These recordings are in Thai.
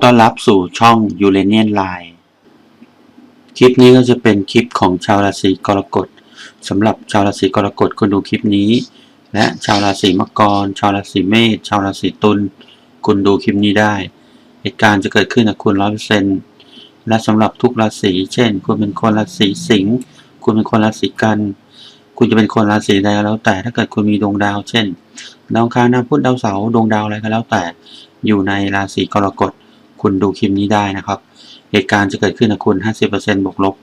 ขอต้อนรับสู่ช่อง u r a n i a n Line คลิปนี้ก็จะเป็นคลิปของชาวราศีกรกฎสำหรับชาวราศีกรกฎคุณดูคลิปนี้ และชาวราศีมังกร ชาวราศีเมษชาวราศีตุลคุณดูคลิปนี้ได้ เหตุการณ์จะเกิดขึ้นกับคุณร้อยเปอร์เซ็นต์และสำหรับทุกราศีเช่น คุณเป็นคนราศีสิงห์คุณเป็นคนราศีกัน คุณจะเป็นคนราศีใดก็แล้ว แต่ถ้าเกิดคุณมีดวงดาว เช่น ดาวอังคารดาวพุธดาวเสาร์ดวงดาวอะไรก็แล้วแต่อยู่ในราศีกรกฎ คุณดูคลิปนี้ได้นะครับ เหตุการณ์จะเกิดขึ้นกับคุณ 50%บวกลบ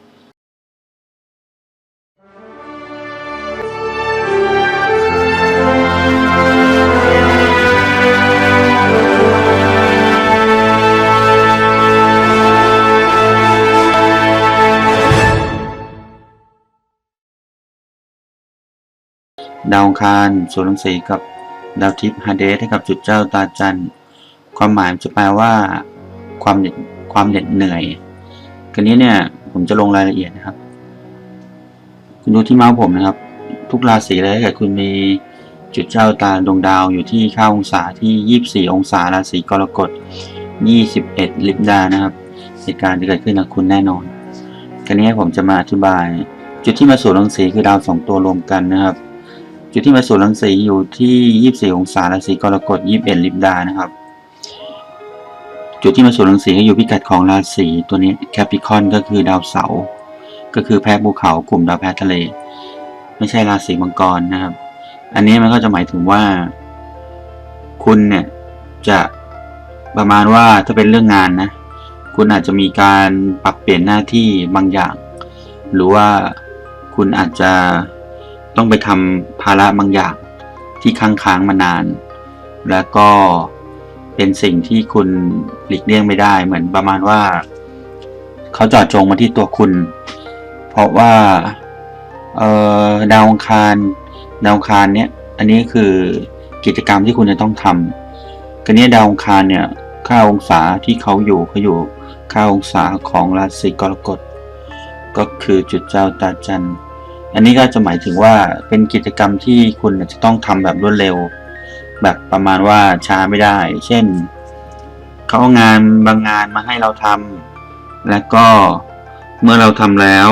ดาวคารส่วนรังสีกับดาวทิพย์ฮาเดสให้กับจุดเจ้าตาจันทร์ความหมายจะแปลว่า ความเหน็ดความเหน็ดเหนื่อยกันนี้เนี่ยผมจะลงรายละเอียดนะครับ คุณดูที่เมาส์ผมนะครับ ทุกราศีเลยถ้าเกิดคุณมีจุดเจ้าตาดวงดาวอยู่ที่ค่าองศาที่ 24 องศาราศีกรกฎ 21 ลิบดานะครับเหตุการณ์จะเกิดขึ้นกับคุณแน่นอนกันนี้ผมจะมาอธิบาย จุดที่มาสู่รังสีคือดาวสองตัวรวมกันนะครับ จุดที่มาสู่รังสีอยู่ที่ 24 องศาราศีกรกฎ 21 ลิบดานะครับ จุดที่มาสู่รังสีก็อยู่พิกัดของราศีตัวนี้แคปิคอนก็คือดาวเสาร์ก็คือแพ้ภูเขากลุ่มดาวแพ้ทะเล ไม่ใช่ราศีมังกรนะครับ อันนี้มันก็จะหมายถึงว่า คุณเนี่ยจะประมาณว่าถ้าเป็นเรื่องงานนะ คุณอาจจะมีการปรับเปลี่ยนหน้าที่บางอย่าง หรือว่าคุณอาจจะต้องไปทำภาระบางอย่างที่ค้างค้างมานาน แล้วก็ เป็นสิ่งที่คุณหลีกเลี่ยงไม่ได้ เหมือนประมาณว่า เขาจาะจงมาที่ตัวคุณ เพราะว่าดาวองคารดาวองคารเนี่ยอันนี้คือกิจกรรมที่คุณจะต้องทำกันนี้ดาวองคารเนี่ยค่าองศาที่เขาอยู่เขาอยู่ค่าองศาของราศีกรกฎก็คือจุดเจ้าตาจันทร์อันนี้ก็จะหมายถึงว่าเป็นกิจกรรมที่คุณจะต้องทำแบบรวดเร็ว แบบประมาณว่าช้าไม่ได้ เช่นเขาเอางานบางงานมาให้เราทำแล้วก็เมื่อเราทำแล้ว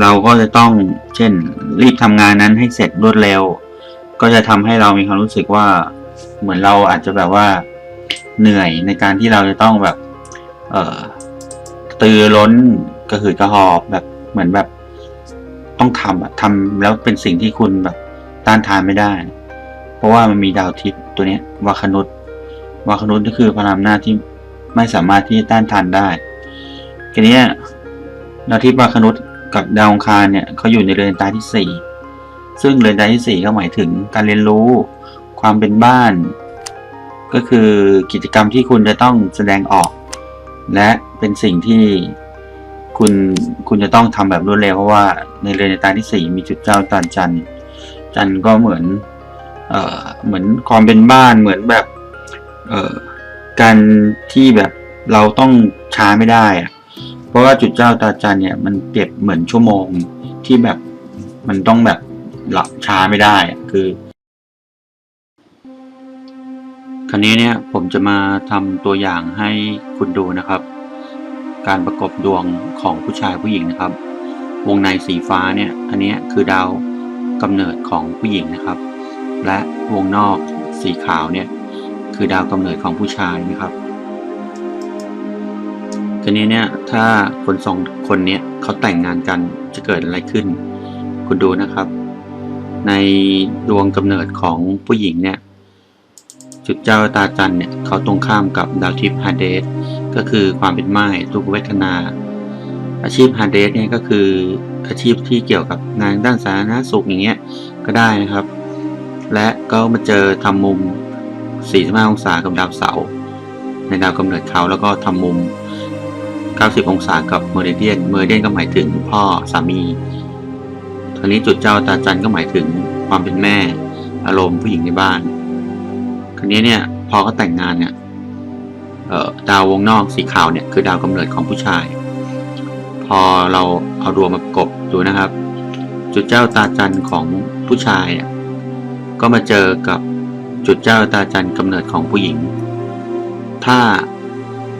เราก็จะต้องเช่น รีบทำงานนั้นให้เสร็จรวดเร็ว ก็จะทำให้เรามีความรู้สึกว่า เหมือนเราอาจจะแบบว่าเหนื่อยในการที่เราจะต้องแบบเอ่อตือร้นกระหืดกระหอบแบบเหมือนแบบต้องทำอะทำแล้วเป็นสิ่งที่คุณแบบต้านทานไม่ได้ เพราะว่ามันมีดาวทิพย์ตัวนี้วาคนุษวาคนุษก็คือพลังอำนาจที่ไม่สามารถที่จะต้านทานได้ทีนี้ดาวทิพย์วาคนุษกับดาวองคารเนี่ยเขาอยู่ในเรือนตาที่สี่ซึ่งเรือนตาที่สี่ก็หมายถึงการเรียนรู้ ความเป็นบ้าน ก็คือกิจกรรมที่คุณจะต้องแสดงออก และเป็นสิ่งที่คุณคุณจะต้องทำแบบรวดเร็วเพราะว่าในเรือนตาที่สี่มีจุดเจ้าตานจันทร์จันทร์ก็เหมือน เหมือนความเป็นบ้านเหมือนแบบการที่แบบเราต้องช้าไม่ได้อะเพราะว่าจุดเจ้าตาจันเนี่ยมันเปรียบเหมือนชั่วโมงที่แบบมันต้องแบบหลับช้าไม่ได้คือ คราวนี้เนี่ยผมจะมาทำตัวอย่างให้คุณดูนะครับ การประกบดวงของผู้ชายผู้หญิงนะครับ วงในสีฟ้าเนี่ย อันนี้คือดาวกำเนิดของผู้หญิงนะครับ และวงนอกสีขาวเนี่ยคือดาวกำเนิดของผู้ชายนะครับทีนี้เนี่ยถ้าคนสองคนเนี้ยเขาแต่งงานกันจะเกิดอะไรขึ้น คุณดูนะครับ ในดวงกำเนิดของผู้หญิงเนี่ยจุดเจ้าตาจันเนี่ยเขาตรงข้ามกับดาวทิพย์ฮาเดสก็คือความเป็นไม้ทุกเวทนา อาชีพฮาเดสเนี่ยก็คืออาชีพที่เกี่ยวกับงานด้านสาธารณสุขอย่างเงี้ยก็ได้นะครับ และก็มาเจอทำมุม 45 องศากับดาวเสาร์ในดาวกำเนิดเขาแล้วก็ทำมุม 90 องศากับเมอริเดียน เมอริเดียนก็หมายถึงพ่อสามีทีนี้จุดเจ้าตาจันก็หมายถึงความเป็นแม่ อารมณ์ผู้หญิงในบ้านคราวนี้เนี่ยพอเขาแต่งงานเนี่ยดาววงนอกสีขาวเนี่ยคือดาวกำเนิดของผู้ชาย พอเราเอาดวงมากบดูนะครับ จุดเจ้าตาจันของผู้ชายเนี่ย ก็มาเจอกับจุดเจ้าตาจันกำเนิดของผู้หญิง ถ้า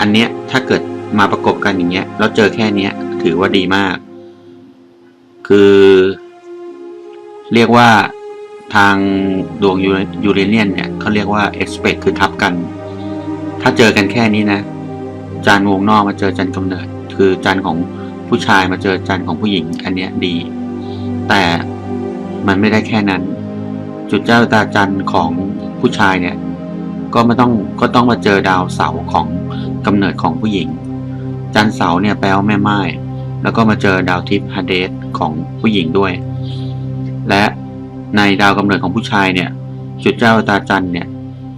อันเนี้ยถ้าเกิดมาประกบกันอย่างเงี้ยแล้วเจอแค่เนี้ยถือว่าดีมาก คือ เรียกว่าทางดวงยูเรเนียนเนี่ยเขาเรียกว่า expect คือทับกัน ถ้าเจอกันแค่นี้นะ จานวงนอกมาเจอจันกำเนิด คือจานของผู้ชายมาเจอจานของผู้หญิง อันเนี้ยดี แต่มันไม่ได้แค่นั้น จุดเจ้าตาจันของผู้ชายเนี่ย ก็ไม่ต้องก็ต้องมาเจอดาวเสาของกำเนิดของผู้หญิง จันทร์เสาเนี่ยแปลว่าแม่ไม้แล้วก็มาเจอดาวทิพย์ฮาเดสของผู้หญิงด้วย และในดาวกำเนิดของผู้ชายเนี่ย จุดเจ้าตาจันเนี่ย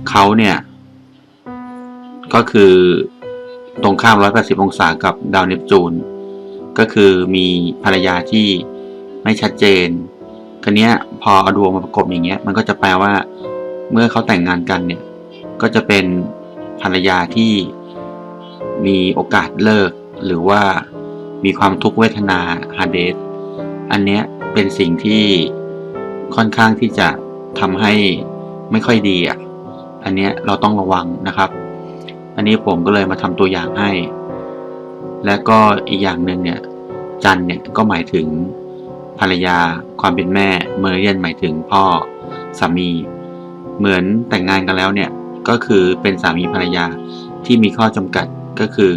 เขาเนี่ยก็คือตรงข้าม 180 องศากับดาวเนปจูน ก็คือมีภรรยาที่ไม่ชัดเจนคันนี้ พอเอาดวงมาประกบอย่างเงี้ย มันก็จะแปลว่า เมื่อเขาแต่งงานกันเนี่ย ก็จะเป็นภรรยาที่มีโอกาสเลิก หรือว่ามีความทุกขเวทนาฮาเดสอันเนี้ยเป็นสิ่งที่ค่อนข้างที่จะทำให้ไม่ค่อยดีอะ อันเนี้ยเราต้องระวังนะครับ อันนี้ผมก็เลยมาทำตัวอย่างให้ และก็อีกอย่างหนึ่งเนี่ยจันเนี่ยก็หมายถึง ภรรยา ความเป็นแม่ เมอร์เรียนหมายถึงพ่อสามี เหมือนแต่งงานกันแล้วเนี่ยก็คือเป็นสามีภรรยาที่มีข้อจำกัดก็คือ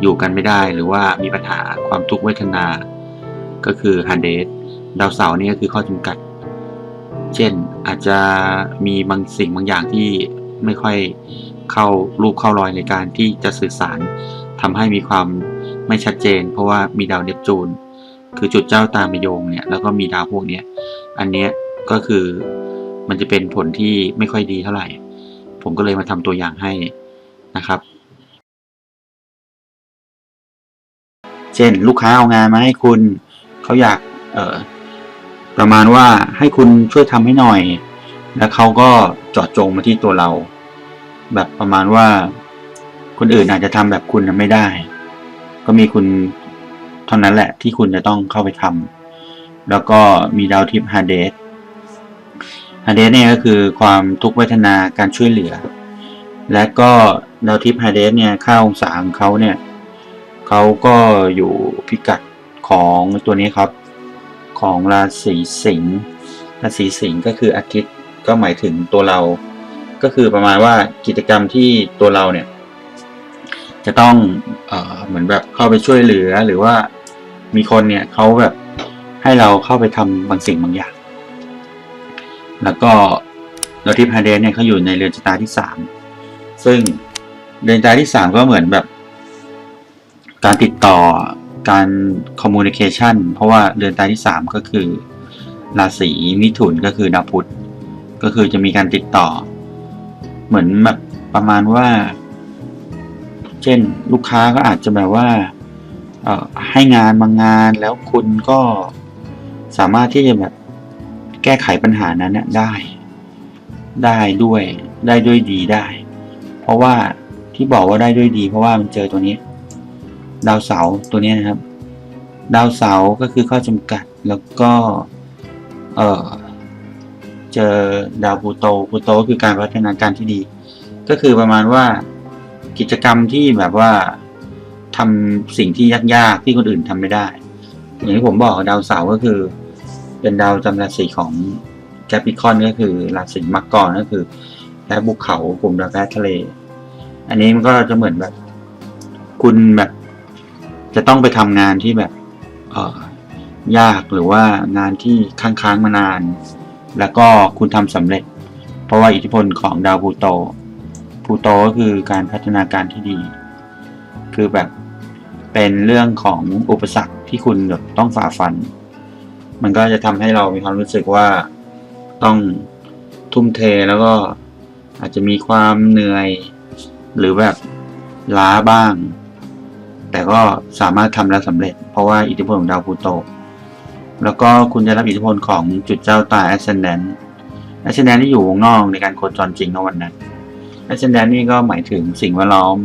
อยู่กันไม่ได้หรือว่ามีปัญหาความทุกข์เวทนา ก็คือฮันเดสดาวเสาร์นี่ก็คือข้อจำกัด เช่นอาจจะมีบางสิ่งบางอย่างที่ไม่ค่อยเข้ารูปเข้ารอยในการที่จะสื่อสารทำให้มีความไม่ชัดเจน เพราะว่ามีดาวเนปจูน คือจุดเจ้าตามโยงเนี่ยแล้วก็มีดาวพวกเนี้ยอันเนี้ยก็คือมันจะเป็นผลที่ไม่ค่อยดีเท่าไหร่ ผมก็เลยมาทำตัวอย่างให้นะครับ เช่นลูกค้าเอางานมาให้คุณเขาอยากเออประมาณว่าให้คุณช่วยทำให้หน่อย แล้วเขาก็เจาะจงมาที่ตัวเรา แบบประมาณว่าคนอื่นอาจจะทำแบบคุณไม่ได้ ก็มีคุณ เท่านั้นแหละที่คุณจะต้องเข้าไปทำแล้วก็มีดาวทิพย์ฮาเดสฮาเดสเนี่ยก็คือความทุกขเวทนาการช่วยเหลือ และก็ดาวทิพย์ฮาเดสเนี่ยค่าองศาของเขาเนี่ยเขาก็อยู่พิกัดของตัวนี้ครับ ของราศีสิงห์ราศีสิงห์ก็คืออาทิตย์ก็หมายถึงตัวเรา ก็คือประมาณว่ากิจกรรมที่ตัวเราเนี่ยจะต้องเออเหมือนแบบเข้าไปช่วยเหลือหรือว่า มีคนเนี่ยเขาแบบให้เราเข้าไปทำบางสิ่งบางอย่าง แล้วก็ดาวทิพย์ฮเดสเนี่ยเขาอยู่ในเรือนชะตาที่สามซึ่งเรือนชะตาที่สามก็เหมือนแบบ การติดต่อการคอมมูนิเคชันเพราะว่าเรือนตาที่สามก็คือ ราศีมิถุนก็คือดาวพุธก็คือจะมีการติดต่อ เหมือนแบบประมาณว่า เช่นลูกค้าก็อาจจะแบบว่า ให้งานบางงานแล้วคุณก็สามารถที่จะแบบแก้ไขปัญหานั้นนะได้ ได้ด้วยได้ด้วยดีได้ เพราะว่าที่บอกว่าได้ด้วยดี เพราะว่ามันเจอตัวนี้ ดาวเสาตัวนี้นะครับ ดาวเสาก็คือข้อจำกัดแล้วก็เออเจอดาวพลูโตพลูโตคือการพัฒนาการที่ดี ก็คือประมาณว่ากิจกรรมที่แบบว่า ทำสิ่งที่ยากๆที่คนอื่นทำไม่ได้ อย่างที่ผมบอกดาวเสาร์ก็คือ เป็นดาวจำราศีของแคปิคอนก็คือราศีมังกรก็คือแพ้ภูเขากลุ่มดาวแพ้ทะเล อันนี้มันก็จะเหมือนแบบ คุณแบบ จะต้องไปทำงานที่แบบเออยากหรือว่างานที่ค้างๆมานาน แล้วก็คุณทำสำเร็จ เพราะว่าอิทธิพลของดาวพูโตพูโตก็คือการพัฒนาการที่ดี คือแบบ เป็นเรื่องของอุปสรรคที่คุณแบบต้องฝ่าฟัน มันก็จะทำให้เรามีความรู้สึกว่าต้องทุ่มเทแล้วก็อาจจะมีความเหนื่อย หรือแบบล้าบ้าง แต่ก็สามารถทำแล้วสำเร็จ เพราะว่าอิทธิพลของดาวพูโต แล้วก็คุณจะรับอิทธิพลของจุดเจ้าตา ascendant ascendant ที่อยู่วงนอกในการโคจรจริงในวันนั้น ascendant นี่ก็หมายถึงสิ่งแวดล้อม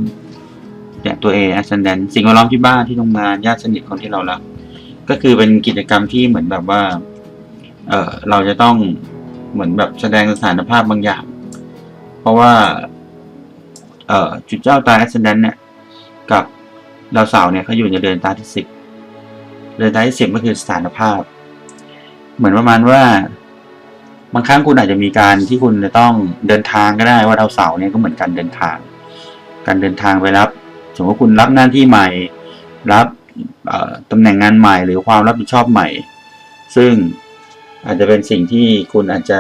เนี่ยตัว A ascendant สิ่งแวดล้อมที่บ้านที่ทำงานญาติสนิทคนที่เรารักก็คือเป็นกิจกรรมที่เหมือนแบบว่า เออเราจะต้องเหมือนแบบแสดงสถานภาพบางอย่าง เพราะว่า เอ่อจุดเจ้าตา ascendant เนี่ยกับดาวเสาร์เนี่ยเขาอยู่ในเรือนตาที่สิบเรือนตาที่สิบก็คือสถานภาพ เหมือนประมาณว่าบางครั้งคุณอาจจะมีการที่คุณจะต้องเดินทางก็ได้ว่าดาวเสาร์เนี่ยก็เหมือนการเดินทาง การเดินทางไปรับ มมติว่าคุณรับหน้าที่ใหม่ รับตำแหน่งงานใหม่ หรือความรับผิดชอบใหม่ ซึ่งอาจจะเป็นสิ่งที่คุณอาจจะ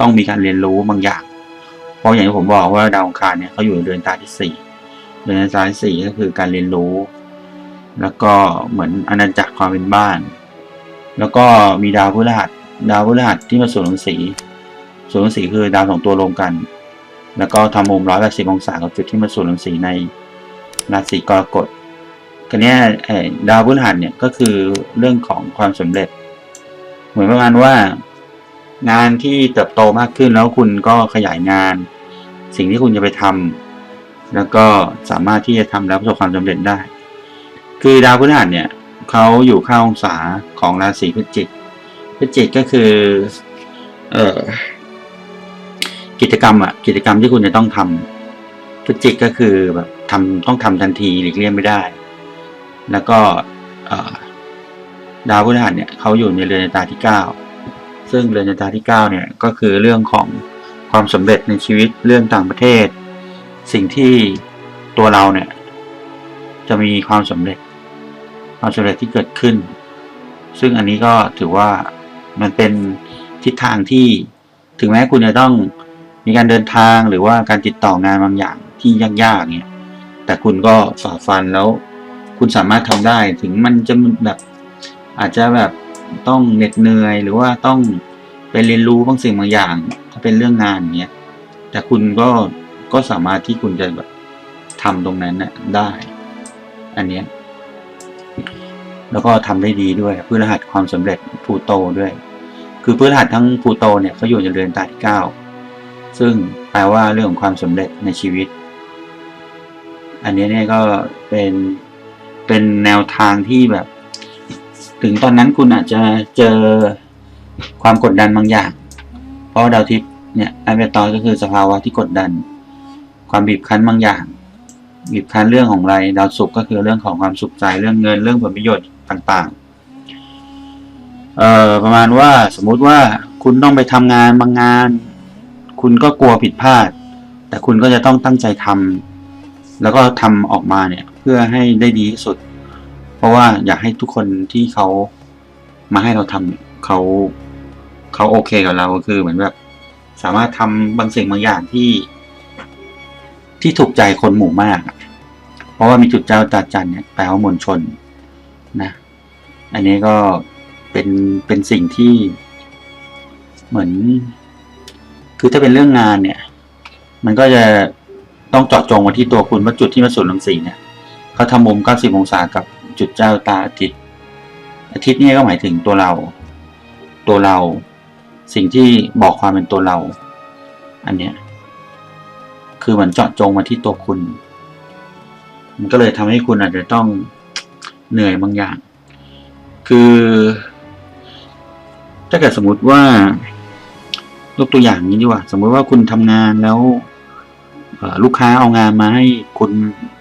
ต้องมีการเรียนรู้บางอย่าง เพราะอย่างที่ผมบอกว่าดาวองคารเนี่ยเขาอยู่ในเดือนตาที่สี่เดือนตาที่สี่ก็คือการเรียนรู้ แล้วก็เหมือนอาณาจักรความเป็นบ้าน แล้วก็มีดาวพฤหัสดาวพฤหัสที่มาส่วนรังสีส่วนรังสีคือดาวสองตัวรวมกัน แล้วก็ทำมุมร้อยแปดสิบองศากับจุดที่มาส่วนรังสีใน ราศีกรกฎกันนี้ดาวพฤหัสเนี่ยก็คือเรื่องของความสำเร็จ เหมือนประมาณว่า งานที่เติบโตมากขึ้นแล้วคุณก็ขยายงาน สิ่งที่คุณจะไปทำแล้วก็สามารถที่จะทำแล้วประสบความสำเร็จได้ คือดาวพฤหัสเนี่ยเขาอยู่ข้าองศาของราศีพฤศจิกพฤศจิกก็คือเออกิจกรรมอะกิจกรรมที่คุณจะต้องทำ พฤศจิกก็คือแบบทำต้องทำทันทีหลีกเลี่ยงไม่ได้ แล้วก็ดาวพฤหัสเนี่ยเขาอยู่ในเรือนตาที่เก้าซึ่งเรือนตาที่เก้าเนี่ยก็คือเรื่องของความสำเร็จในชีวิตเรื่องต่างประเทศ สิ่งที่ตัวเราเนี่ยจะมีความสำเร็จ ความสำเร็จที่เกิดขึ้น ซึ่งอันนี้ก็ถือว่ามันเป็นทิศทางที่ถึงแม้คุณจะต้องมีการเดินทางหรือว่าการติดต่องานบางอย่าง ที่ยากๆเนี่ยแต่คุณก็ฝ่าฟันแล้ว คุณสามารถทำได้ถึงมันจะแบบอาจจะแบบต้องเหน็ดเหนื่อยหรือว่าต้องไปเรียนรู้บางสิ่งบางอย่าง ถ้าเป็นเรื่องงานอย่างเงี้ยแต่คุณก็ก็สามารถที่คุณจะแบบทำตรงนั้นนะได้ อันเนี้ยแล้วก็ทำได้ดีด้วยพฤหัสความสำเร็จพูโตด้วย คือพฤหัสทั้งพูโตเนี่ยเขาอยู่ในเรือนตาที่เก้าซึ่งแปลว่าเรื่องของความสำเร็จในชีวิต อันนี้เนี่ยก็เป็นเป็นแนวทางที่แบบ ถึงตอนนั้นคุณอาจจะเจอความกดดันบางอย่าง เพราะดาวทิพย์เนี่ยไอเบตอยก็คือสภาวะที่กดดัน ความบีบคั้นบางอย่าง บีบคั้นเรื่องของอะไรดาวศุกร์ก็คือเรื่องของความสุขใจเรื่องเงินเรื่องผลประโยชน์ต่างๆเอ่อประมาณว่าสมมุติว่าคุณต้องไปทำงานบางงาน คุณก็กลัวผิดพลาด แต่คุณก็จะต้องตั้งใจทำ แล้วก็ทำออกมาเนี่ยเพื่อให้ได้ดีที่สุด เพราะว่าอยากให้ทุกคนที่เขามาให้เราทำเนี่ยเขาเขาโอเคกับเราก็คือเหมือนแบบสามารถทำบางสิ่งบางอย่างที่ ที่ถูกใจคนหมู่มาก เพราะว่ามีจุดเจ้าตาจันเนี่ยแปลว่ามวลชนนะ อันนี้ก็เป็นเป็นสิ่งที่เหมือน คือถ้าเป็นเรื่องงานเนี่ย มันก็จะ ต้องเจาะจงมาที่ตัวคุณว่าจุดที่มาสูนรังสีเนี่ยเขาทำมุม 90 องศากับจุดเจ้าตาอาทิตย์ อาทิตย์นี่ก็หมายถึงตัวเรา ตัวเรา สิ่งที่บอกความเป็นตัวเรา อันเนี้ยคือเหมันเจาะจงมาที่ตัวคุณ มันก็เลยทำให้คุณอาจจะต้องเหนื่อยบางอย่าง คือ ถ้าเกิดสมมติว่ายกตัวอย่างนี้ดีกว่า สมมติว่าคุณทำงานแล้ว ลูกค้าเอางานมาให้คุณ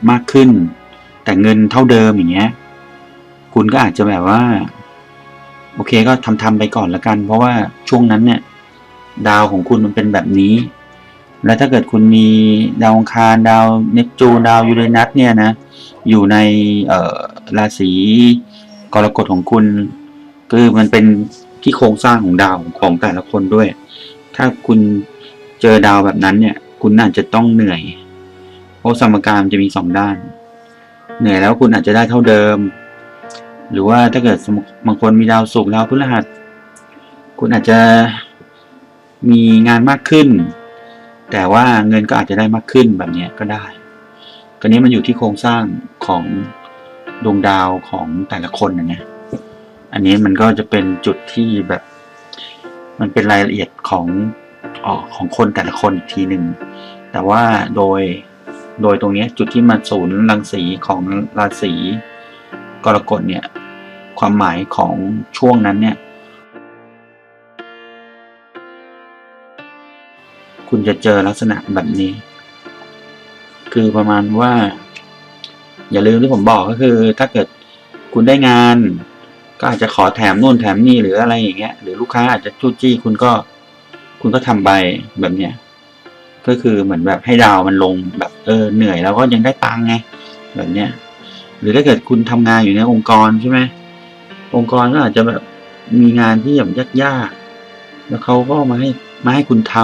มากขึ้น แต่เงินเท่าเดิมอย่างเงี้ย คุณก็อาจจะแบบว่า โอเคก็ทำทำไปก่อนละกัน เพราะว่าช่วงนั้นเนี่ย ดาวของคุณมันเป็นแบบนี้ แล้วถ้าเกิดคุณมีดาวองคารดาวเนปจูนดาวยูเรนัสเนี่ยนะ อยู่ในราศีกรกฎของคุณคือมันเป็นที่โครงสร้างของดาวของแต่ละคนด้วย ถ้าคุณเจอดาวแบบนั้นเนี่ย คุณอาจจะต้องเหนื่อย เพราะสมการมันจะมีสองด้าน เหนื่อยแล้วคุณอาจจะได้เท่าเดิม หรือว่าถ้าเกิดบางคนมีดาวศุกร์ดาวพฤหัส คุณอาจจะมีงานมากขึ้น แต่ว่าเงินก็อาจจะได้มากขึ้นแบบเนี้ยก็ได้ก็นี้มันอยู่ที่โครงสร้างของดวงดาวของแต่ละคนนะเนี่ยอันนี้มันก็จะเป็นจุดที่แบบ มันเป็นรายละเอียดของ ออของคนแต่ละคนอีกทีหนึ่งแต่ว่าโดยโดยตรงเนี้ยจุดที่มาศูนย์รังสีของราศีกรกฎเนี่ยความหมายของช่วงนั้นเนี่ยคุณจะเจอลักษณะแบบนี้ คือประมาณว่า อย่าลืมที่ผมบอกก็คือ ถ้าเกิดคุณได้งาน ก็อาจจะขอแถมนู่นแถมนี่หรืออะไรอย่างเงี้ยหรือลูกค้าอาจจะจู้จี้คุณก็ คุณก็ทำไปแบบเนี้ยก็คือเหมือนแบบให้ดาวมันลงแบบเออเหนื่อยแล้วก็ยังได้ตังค์ไงแบบเนี้ยหรือถ้าเกิดคุณทำงานอยู่ในองค์กรใช่ไหมองค์กรก็อาจจะแบบมีงานที่แบบยากๆแล้วเขาก็มาให้มาให้คุณท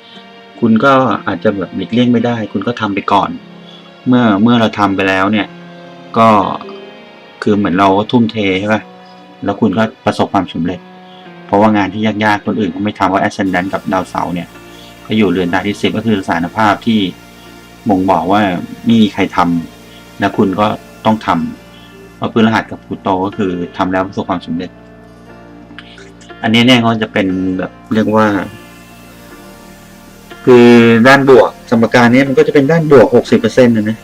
ำคุณก็อาจจะแบบหลีกเลี่ยงไม่ได้ คุณก็ทำไปก่อน เมื่อเมื่อเราทำไปแล้วเนี่ย ก็คือเหมือนเราก็ทุ่มเทใช่ป่ะแล้วคุณก็ประสบความสำเร็จ เพราะว่างานที่ยากๆคนอื่นเขาไม่ทำว่า ascendant กับดาวเสาร์เนี่ยก็อยู่เรือนดาวที่สิบก็คือสารภาพที่บ่งบอกว่าไม่มีใครทำแล้วคุณก็ต้องทำเพราะพฤหัสกับพลูโตก็คือทำแล้วประสบความสำเร็จ อันนี้เนี่ยก็จะเป็นแบบเรียกว่า คือด้านบวกสมการนี้มันก็จะเป็นด้านบวกหกสิบเปอร์เซ็นต์นะนะ